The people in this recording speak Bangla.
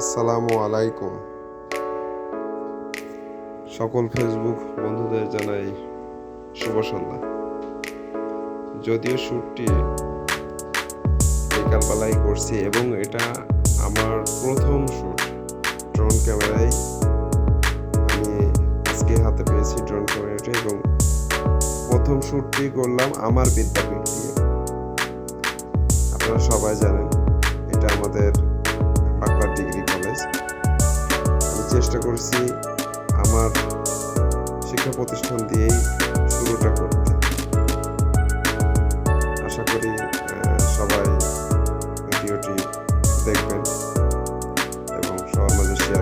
আসসালামু আলাইকুম। সকল ফেসবুক বন্ধুদের জানাই শুভ সন্ধ্যা। যদিও শ্যুটটি বিকালবেলায় করছি এবং এটা আমার প্রথম শ্যুট ড্রোন ক্যামেরায়। আমি আজকে হাতে পেয়েছি ড্রোন ক্যামেরাটি এবং প্রথম শ্যুটটি করলাম আমার বিদ্যাপীঠ দিয়ে। আপনারা সবাই জানেন, এটা আমাদের চেষ্টা করছি আমার শিক্ষা প্রতিষ্ঠান দিয়েই শুরুটা করতে। আশা করি সবাই ভিডিওটি দেখবেন এবং সবার মাঝে শেয়ার